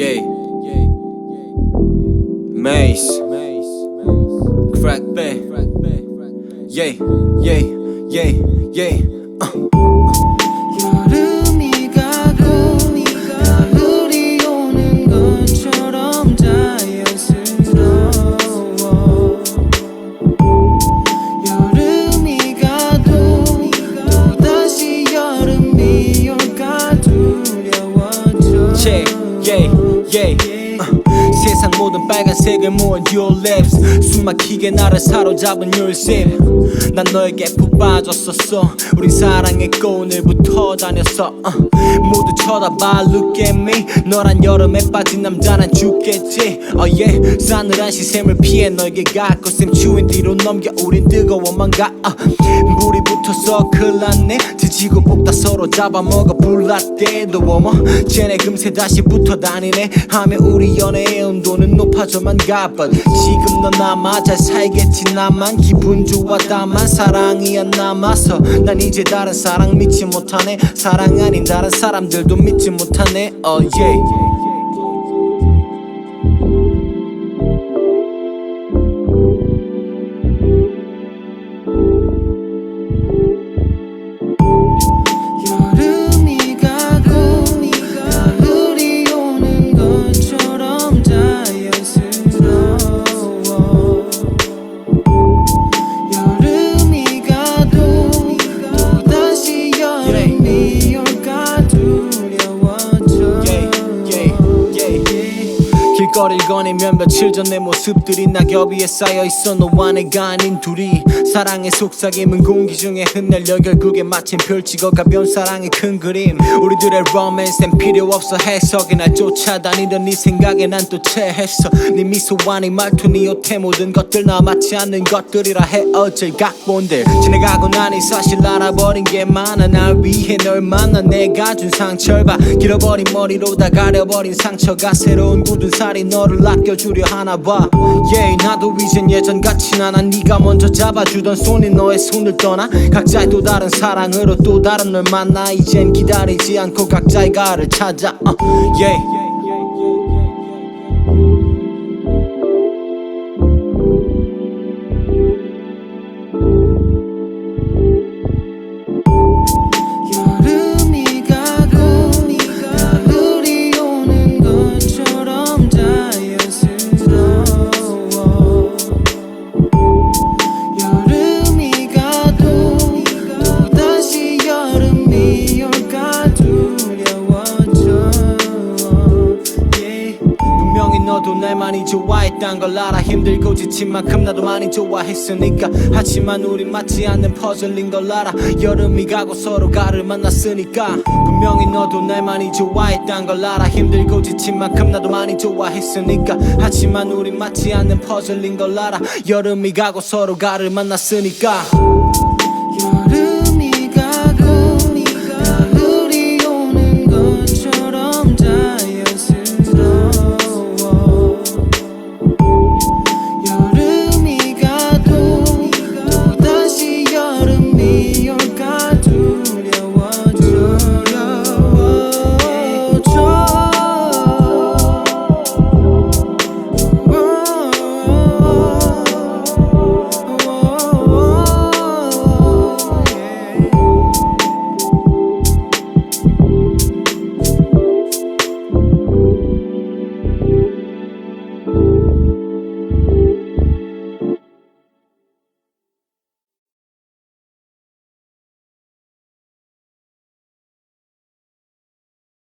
Yay. Mace. Crack bay. Yay, yay, yay, yay. yeah, yeah. 세상 모든 빨간색을 모은 your lips. 숨 막히게 나를 사로잡은 sip 난 너에게 푹 빠졌었어. 우린 사랑했고 오늘부터 다녔어. uh. 모두 쳐다봐 look at me. 너란 여름에 빠진 남자는 죽겠지. oh yeah. 싸늘한 시샘을 피해 너에게 가고 쌤 추운 뒤로 넘겨 우린 뜨거워만 가. uh. 물이 붙어서 큰일 났네. 지지고 볶다 서로 잡아먹어. 불났대도 어머. 쟤네 금세 다시 붙어 다니네. 하며 우리 연애의 온도는 높아져만 가 But 지금 너 남아 잘 살겠지 나만. 기분 좋아 다만 사랑이 안 남아서 난 이제 다른 사랑 믿지 못하네. 사랑 아닌 다른 사람들도 믿지 못하네. Oh yeah 길거리를 거니면 며칠 전 내 모습들이 낙엽 위에 쌓여있어. 너와 내가 아닌 둘이 사랑의 속삭임은 공기 중에 흩날려 결국에 마침 펼치고 가벼운 사랑의 큰 그림. 우리들의 로맨스는 필요 없어 해석이 날 쫓아다니던 네 생각에 난 또 체했어. 네 미소와 네 말투 네 옷에 모든 것들 나 맞지 않는 것들이라 해 어쩔 각본들. 지나가고 나니 사실 알아버린 게 많아. 날 위해 널 만나 내가 준 상처를 봐. 길어버린 머리로 다 가려버린 상처가 새로운 굳은 살이 너를 아껴주려 하나 봐. yeah, 나도 이젠 예전 같진 않아. 네가 먼저 잡아주던 손이 너의 손을 떠나. 각자의 또 다른 사랑으로 또 다른 널 만나. 이젠 기다리지 않고 각자의 가를 찾아. uh, yeah. 너도 날 많이 좋아했단 걸 알아. 힘들고 지친 만큼 나도 많이 좋아했으니까. 하지만 우린 맞지 않는 퍼즐인 걸 알아. 여름이 가고 서로 가를 만났으니까. 분명히 너도 날 많이 좋아했단 걸 알아. 힘들고 지친 만큼 나도 많이 좋아했으니까. 하지만 우린 맞지 않는 퍼즐인 걸 알아. 여름이 가고 서로 가를 만났으니까